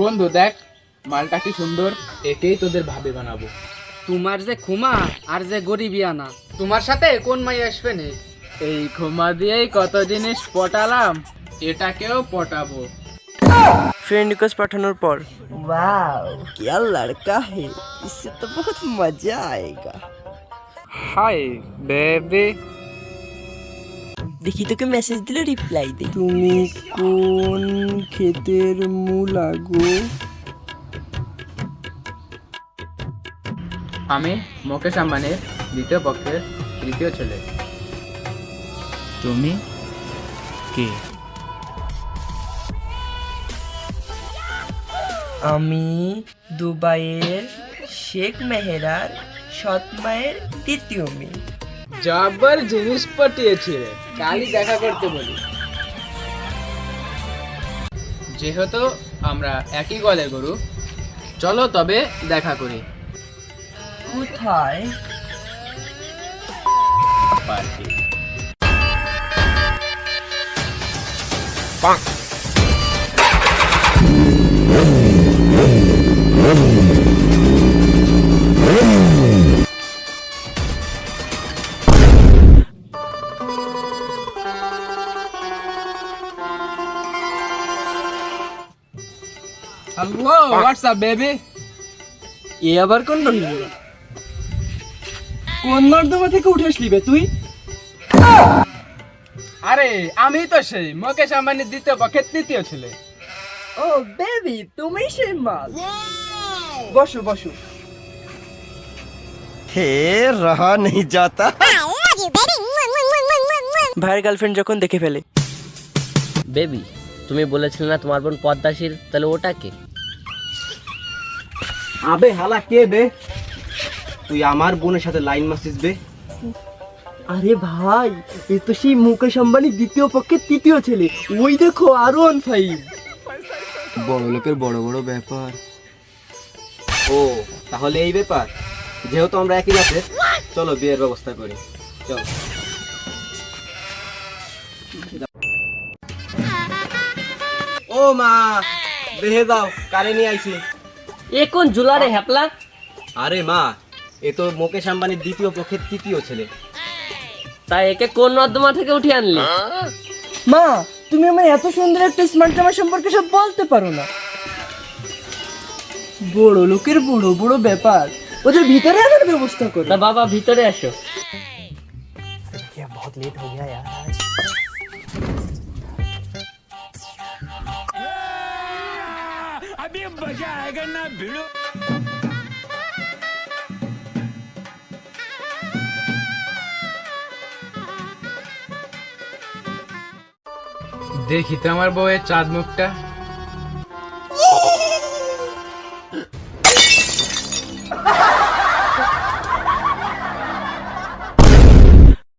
বন্ধু দেখ মালটা কি সুন্দর একেই তোদের ভাবে বানাবো। তোমার যে খুমা আর যে গরিবি আনা তোমার সাথে কোন মাই আসবে নে? এই খুমা দিয়েই কত জিনিস পটালাম এটাকেও পটাবো। ফ্রেন্ড রিকোয়েস্ট পাঠানোর পর। वाओ क्या লড়কা হে इससे তো বহুত মজা আয়েগা। হাই বেবি দেখি তোকে মেসেজ দিলে রিপ্লাই দে। তুমি কোন ক্ষেতের মূলা গো আমি মুকেশ আম্বানির দ্বিতীয় পক্ষের তৃতীয় ছেলে। তুমি কে? আমি দুবাইয়ের শেখ মেহেরার সৎ মায়ের দ্বিতীয় মেয়ে। জব্বর জিনিস পটিয়েছিলে কালই দেখা করতে বলি। যেহেতু আমরা একই গলে গরু চলো তবে দেখা করি। কোথায়? পার্কে। হ্যালো হোয়াটসঅ্যাপ বেবি এ আবার কোন নর্দমা কোন নর্দমা থেকে উঠে আসলি বে তুই? আরে আমি তো সেই মুকেশ আম্বানি দ্বিতীয় পক্ষের তৃতীয় ছেলে। ও বেবি তুমি সেই মাল। বসো বসো। হে রহা নেই যাতা। ভাইয়ের গার্লফ্রেন্ড যখন দেখে ফেলে। বেবি তুমি বলেছিলে না তোমার বোন পদ্মাশীল তাহলে ওটা কে? আবে হালা কে বে? তুই আমার বোনের সাথে লাইন মাসিস বে। আরে ভাই এ তো সেই মুকেশ আম্বানি দ্বিতীয় পক্ষের তৃতীয় ছেলে। ওই দেখো আরও অন ফাইভ বড় লোকের বড় বড় ব্যাপার। ও তাহলে এই ব্যাপার। যেহেতু আমরা একই জাতের চলো বিয়ের ব্যবস্থা করি। চল। ও মা বেহে দাও কারে নিয়ে আইছি? এ কোন জুলারে হ্যাপলা আরে মা এ তো মুকেশ আম্বানির দ্বিতীয় পক্ষের তৃতীয় ছেলে। তাই একে কোন নর্দমা থেকে উঠে আনলি? মা তুমি আমার এত সুন্দর একটা স্মার্ট জামা সম্পর্কে সব বলতে পারো না। বড় লোকের বড় বড় ব্যাপার ওদের ভিতরে আনার ব্যবস্থা করো। তা বাবা ভিতরে আসো। দেখি তো আমার বউয়ের চাঁদ মুখটা